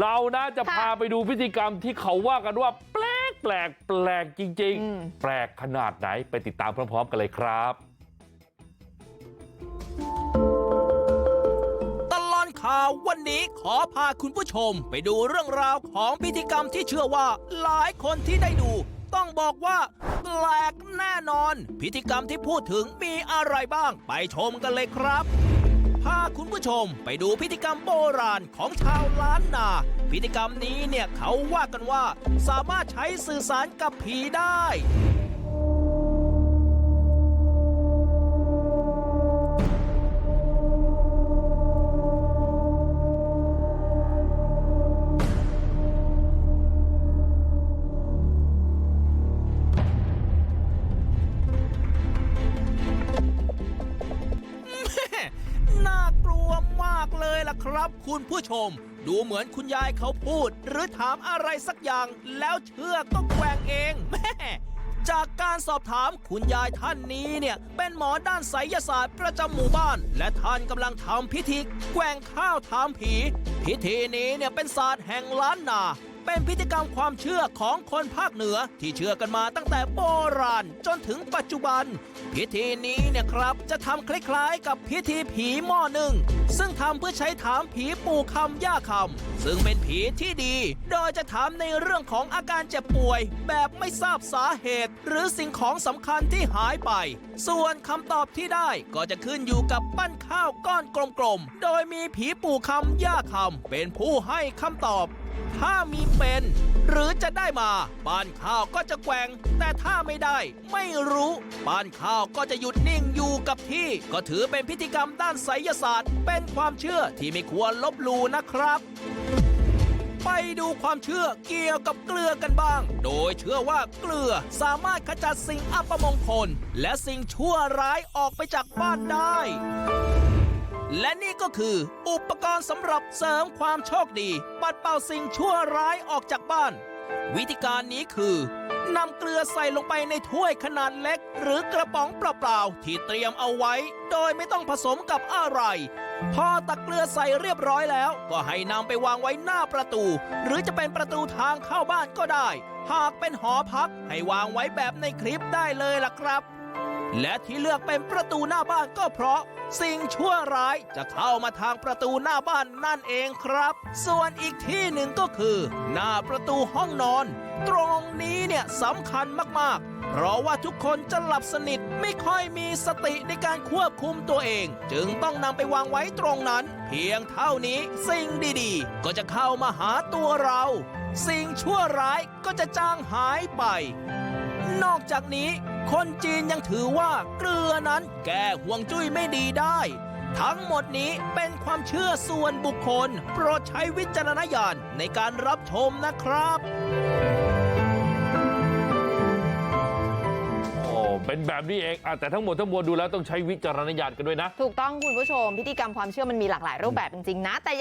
เรานะจะค่ะพาไปดูพิธีกรรมที่เขาว่ากันว่าแปลกแปลกแปลกจริงอืมๆแปลกขนาดไหนไปติดตามพร้อมๆกันเลยครับตลอดข่าววันนี้ขอพาคุณผู้ชมไปดูเรื่องราวของพิธีกรรมที่เชื่อว่าหลายคนที่ได้ดู ต้องบอกว่าแปลกแน่นอน พิธีกรรมที่พูดถึงมีอะไรบ้าง ไปชมกันเลยครับ พาคุณผู้ชมไปดูพิธีกรรมโบราณของชาวล้านนาพิธีกรรมนี้เนี่ยเขาว่ากันว่าสามารถใช้สื่อสารกับผีได้ ครับคุณผู้ชม ดูเหมือนคุณยายเขาพูด หรือถามอะไรสักอย่าง แล้วเชือกก็แกว่งเองแม่จากการสอบถามคุณยายท่านนี้เนี่ย เป็นหมอด้านไสยศาสตร์ประจำหมู่บ้าน และท่านกำลังทำพิธีแกว่งข้าวถามผี พิธีนี้เนี่ยเป็นศาสตร์แห่งล้านนา เป็นพิธีกรรมความเชื่อของคนภาคเหนือที่เชื่อกันมาตั้งแต่โบราณจนถึงปัจจุบัน พิธีนี้เนี่ยครับจะทำคล้ายๆ กับพิธีผีหม้อหนึ่งซึ่งทำเพื่อใช้ถามผีปู่คำย่าคำซึ่งเป็นผีที่ดี โดยจะถามในเรื่องของอาการเจ็บป่วย แบบไม่ทราบสาเหตุ หรือสิ่งของสำคัญที่หายไป ส่วนคำตอบที่ได้ก็จะขึ้นอยู่กับปั้นข้าวก้อนกลมๆ โดยมีผีปู่คำย่าคำเป็นผู้ให้คำตอบ ถ้ามีเป็นหรือจะได้มาป้านข้าวก็จะแกว่งแต่ถ้าไม่ได้ไม่รู้ป้านข้าวก็จะหยุดนิ่งอยู่กับที่ก็ถือเป็นพิธีกรรมด้านไสยศาสตร์ เป็นความเชื่อที่ไม่ควรลบหลู่นะครับไปดูความเชื่อเกี่ยวกับเกลือกันบ้าง โดยเชื่อว่าเกลือสามารถขจัดสิ่งอัปมงคล และสิ่งชั่วร้ายออกไปจากบ้านได้ และนี่ก็คืออุปกรณ์สำหรับเสริมความโชคดีปัดเป่าสิ่งชั่วร้ายออกจากบ้านวิธีการนี้คือนำเกลือใส่ลงไปในถ้วยขนาดเล็ก หรือกระป๋องเปล่าๆที่เตรียมเอาไว้ โดยไม่ต้องผสมกับอะไร พอตักเกลือใส่เรียบร้อยแล้ว ก็ให้นำไปวางไว้หน้าประตู หรือจะเป็นประตูทางเข้าบ้านก็ได้ หากเป็นหอพักให้วางไว้แบบในคลิปได้เลยล่ะครับ และที่เลือกเป็นประตูหน้าบ้านก็เพราะสิ่งชั่วร้ายจะเข้ามาทางประตูหน้าบ้านนั่นเองครับ ส่วนอีกที่หนึ่งก็คือ หน้าประตูห้องนอน ตรงนี้เนี่ยสำคัญมากๆ เพราะว่าทุกคนจะหลับสนิทไม่ค่อยมีสติในการควบคุมตัวเอง จึงต้องนำไปวางไว้ตรงนั้น เพียงเท่านี้สิ่งดีๆ ก็จะเข้ามาหาตัวเรา สิ่งชั่วร้ายก็จะจางหายไป นอกจากนี้คนจีนยังถือว่าเกลือนั้นแก้ห่วงจุ้ยไม่ดีได้ ทั้งหมดนี้เป็นความเชื่อส่วนบุคคล โปรดใช้วิจารณญาณในการรับชมนะครับโอ้เป็นแบบนี้เองอะแต่ทั้งหมดทั้งมวลดูแล้วต้องใช้วิจารณญาณกันด้วยนะ ถูกต้องคุณผู้ชมพิธีกรรมความเชื่อมันมีหลากหลายรูปแบบจริงๆนะแต่